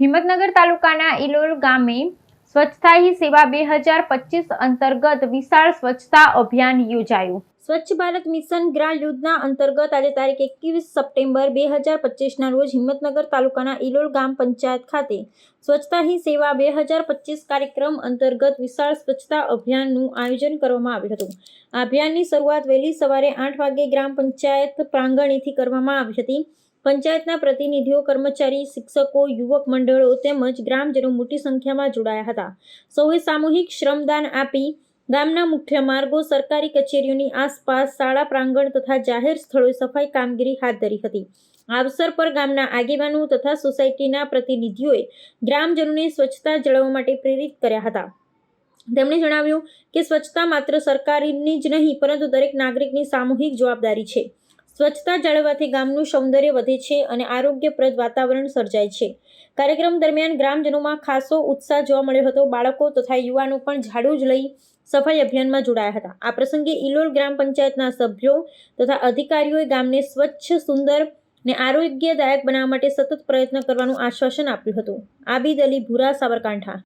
હિંમતનગર તાલુકાના ઇલોલ ગામે સ્વચ્છતા હી સેવા બે હજાર પચીસ અંતર્ગત વિશાળ સ્વચ્છતા અભિયાન યોજાયું. સ્વચ્છ ભારત મિશન ગ્રા યોજના અંતર્ગત આજે તારીખ એકવીસ સપ્ટેમ્બર બે હજાર પચીસના રોજ હિંમતનગર તાલુકાના ઇલોલ ગામ પંચાયત ખાતે સ્વચ્છતા હી સેવા બે હજાર પચીસ કાર્યક્રમ અંતર્ગત વિશાળ સ્વચ્છતા અભિયાનનું આયોજન કરવામાં આવ્યું હતું. આ અભિયાનની શરૂઆત વહેલી સવારે આઠ વાગે ગ્રામ પંચાયત પ્રાંગણેથી કરવામાં આવી હતી. પંચાયતના પ્રતિનિધિઓ, કર્મચારી, શિક્ષકો, યુવક મંડળો તેમજ ગ્રામજનો મોટી સંખ્યામાં જોડાયા હતા. સૌએ સામૂહિક શ્રમદાન આપી ગામના મુખ્ય માર્ગો, સરકારી કચેરીઓની આસપાસ શાળા પ્રાંગણ તથા જાહેર સ્થળોએ સફાઈ કામગીરી હાથ ધરી હતી. આ અવસર પર ગામના આગેવાનો તથા સોસાયટીના પ્રતિનિધિઓએ ગ્રામજનોને સ્વચ્છતા જાળવવા માટે પ્રેરિત કર્યા હતા. તેમણે જણાવ્યું કે સ્વચ્છતા માત્ર સરકારની જ નહીં, પરંતુ દરેક નાગરિકની સામૂહિક જવાબદારી છે. સ્વચ્છતા જાળવવાથી ગામનું સૌંદર્ય વધે છે અને આરોગ્યપ્રદ વાતાવરણ સર્જાય છે. કાર્યક્રમ દરમિયાન ગ્રામજનોમાં ખાસો ઉત્સાહ જોવા મળ્યો હતો. બાળકો તથા યુવાનો પણ ઝાડુ જ લઈ સફાઈ અભિયાનમાં જોડાયા હતા. આ પ્રસંગે ઇલોલ ગ્રામ પંચાયતના સભ્યો તથા અધિકારીઓએ ગામને સ્વચ્છ, સુંદર ને આરોગ્યદાયક બનાવવા માટે સતત પ્રયત્ન કરવાનું આશ્વાસન આપ્યું હતું. આબિદ અલી ભૂરા, સાબરકાંઠા.